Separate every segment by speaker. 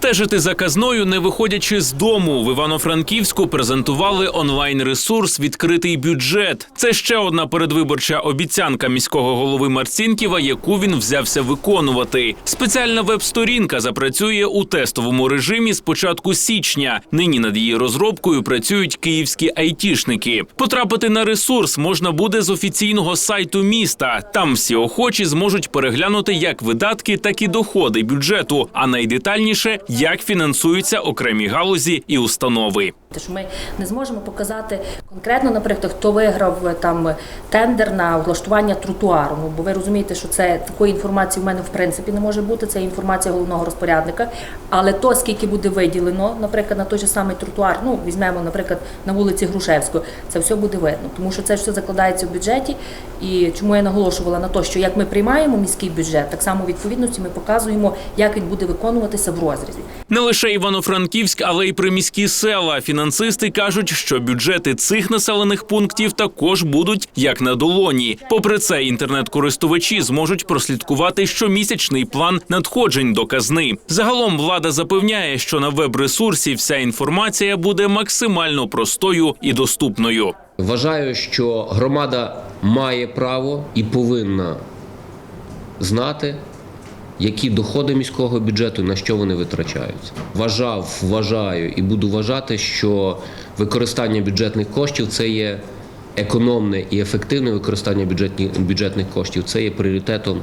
Speaker 1: Стежити за казною, не виходячи з дому, в Івано-Франківську презентували онлайн-ресурс Відкритий бюджет. Це ще одна передвиборча обіцянка міського голови Марцінківа, яку він взявся виконувати. Спеціальна веб-сторінка запрацює у тестовому режимі з початку січня. Нині над її розробкою працюють київські айтішники. Потрапити на ресурс можна буде з офіційного сайту міста. Там всі охочі зможуть переглянути як видатки, так і доходи бюджету, а найдетальніше як фінансуються окремі галузі і установи.
Speaker 2: Що ми не зможемо показати конкретно, наприклад, хто виграв е, там тендер на влаштування тротуару. Ну, бо ви розумієте, що це такої інформації в мене в принципі не може бути. Це інформація головного розпорядника. Але то, скільки буде виділено, наприклад, на той же самий тротуар, ну візьмемо, наприклад, на вулиці Грушевської, це все буде видно, тому що це все закладається в бюджеті. І чому я наголошувала на те, що як ми приймаємо міський бюджет, так само відповідності ми показуємо, як він буде виконуватися в розрізі.
Speaker 1: Не лише Івано-Франківськ, але й приміські села. Фінансисти кажуть, що бюджети цих населених пунктів також будуть як на долоні. Попри це, інтернет-користувачі зможуть прослідкувати щомісячний план надходжень до казни. Загалом влада запевняє, що на веб-ресурсі вся інформація буде максимально простою і доступною.
Speaker 3: Вважаю, що громада має право і повинна знати, які доходи міського бюджету на що вони витрачаються. Вважав, вважаю і буду вважати, що використання бюджетних коштів це є економне і ефективне використання бюджетні- бюджетних коштів. Це є пріоритетом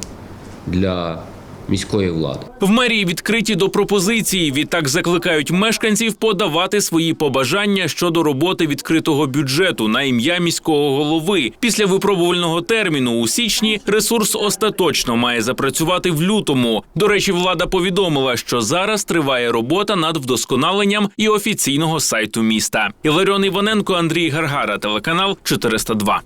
Speaker 3: для міської влади.
Speaker 1: В мерії відкриті до пропозиції. Відтак закликають мешканців подавати свої побажання щодо роботи відкритого бюджету на ім'я міського голови. Після випробувального терміну у січні ресурс остаточно має запрацювати в лютому. До речі, влада повідомила, що зараз триває робота над вдосконаленням і офіційного сайту міста. Іларіон Іваненко, Андрій Гаргара, телеканал 402.